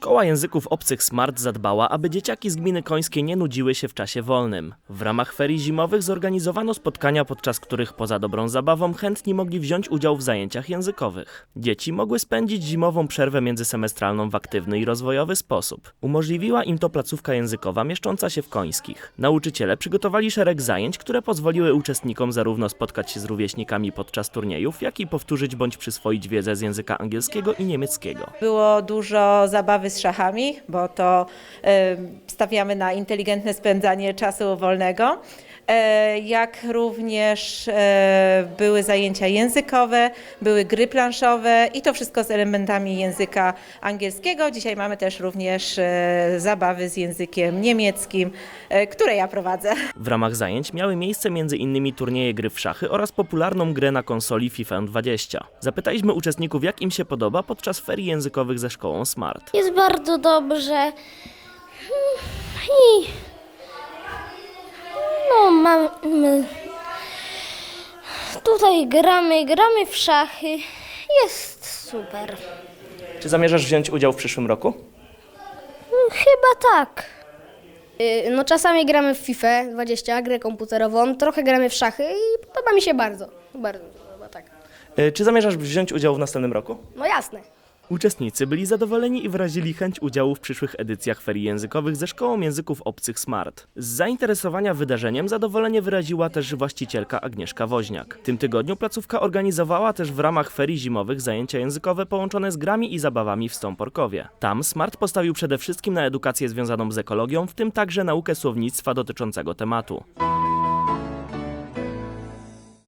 Szkoła Języków Obcych Smart zadbała, aby dzieciaki z gminy końskiej nie nudziły się w czasie wolnym. W ramach ferii zimowych zorganizowano spotkania, podczas których poza dobrą zabawą chętni mogli wziąć udział w zajęciach językowych. Dzieci mogły spędzić zimową przerwę międzysemestralną w aktywny i rozwojowy sposób. Umożliwiła im to placówka językowa mieszcząca się w Końskich. Nauczyciele przygotowali szereg zajęć, które pozwoliły uczestnikom zarówno spotkać się z rówieśnikami podczas turniejów, jak i powtórzyć bądź przyswoić wiedzę z języka angielskiego i niemieckiego. Było dużo zabawy z szachami, bo to stawiamy na inteligentne spędzanie czasu wolnego. E, Jak również e, były zajęcia językowe, były gry planszowe i to wszystko z elementami języka angielskiego. Dzisiaj mamy też również e, zabawy z językiem niemieckim, które ja prowadzę. W ramach zajęć miały miejsce m.in. turnieje gry w szachy oraz popularną grę na konsoli FIFA 20. Zapytaliśmy uczestników, jak im się podoba podczas ferii językowych ze szkołą Smart. Jest bardzo dobrze. Hmm, I tutaj gramy, gramy w szachy. Jest super. Czy zamierzasz wziąć udział w przyszłym roku? Chyba tak. Y, No czasami gramy w FIFA 20, grę komputerową, trochę gramy w szachy i podoba mi się bardzo. Bardzo podoba, tak. E, Czy zamierzasz wziąć udział w następnym roku? No jasne. Uczestnicy byli zadowoleni i wyrazili chęć udziału w przyszłych edycjach ferii językowych ze Szkołą Języków Obcych Smart. Z zainteresowania wydarzeniem zadowolenie wyraziła też właścicielka Agnieszka Woźniak. W tym tygodniu placówka organizowała też w ramach ferii zimowych zajęcia językowe połączone z grami i zabawami w Stąporkowie. Tam Smart postawił przede wszystkim na edukację związaną z ekologią, w tym także naukę słownictwa dotyczącego tematu.